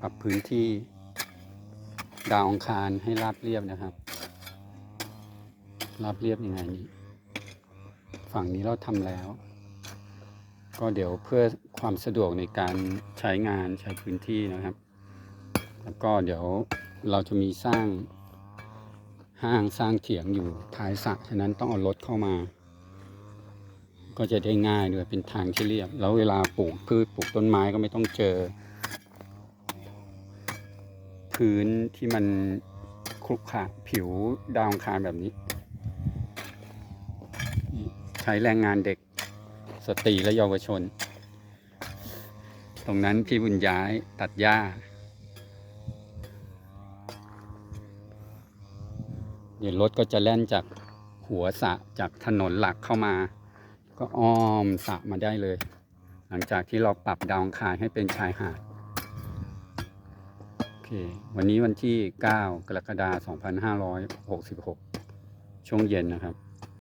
ปรับพื้นที่ดาวองคารให้ราบเรียบนะครับ ราบเรียบยังไงนี่ฝั่งนี้เราทำแล้ว ก็เดี๋ยวเพื่อความสะดวกในการใช้งานใช้พื้นที่นะครับ แล้วก็เดี๋ยวเราจะมีสร้างห้างสร้างเถียงอยู่ท้ายสระฉะนั้นต้องเอารถเข้ามา ก็จะได้ง่ายด้วยเป็นทางที่เรียบ แล้วเวลาปลูกพืชปลูกต้นไม้ก็ไม่ต้องเจอ พื้นที่มันครุขระผิวดาวองคารแบบนี้ ใช้แรงงานเด็กสตรีและเยาวชน ตรงนั้นพี่บุญย้ายตัดหญ้าเดี๋ยวรถก็จะแล่นจากหัวสะจากถนนหลักเข้ามา ก็อ้อมสะมาได้เลย หลังจากที่เราปรับดาวองคารให้เป็นชายหาด เค วันนี้วันที่ 9 กรกฎาคม2566 ช่วงเย็นนะครับ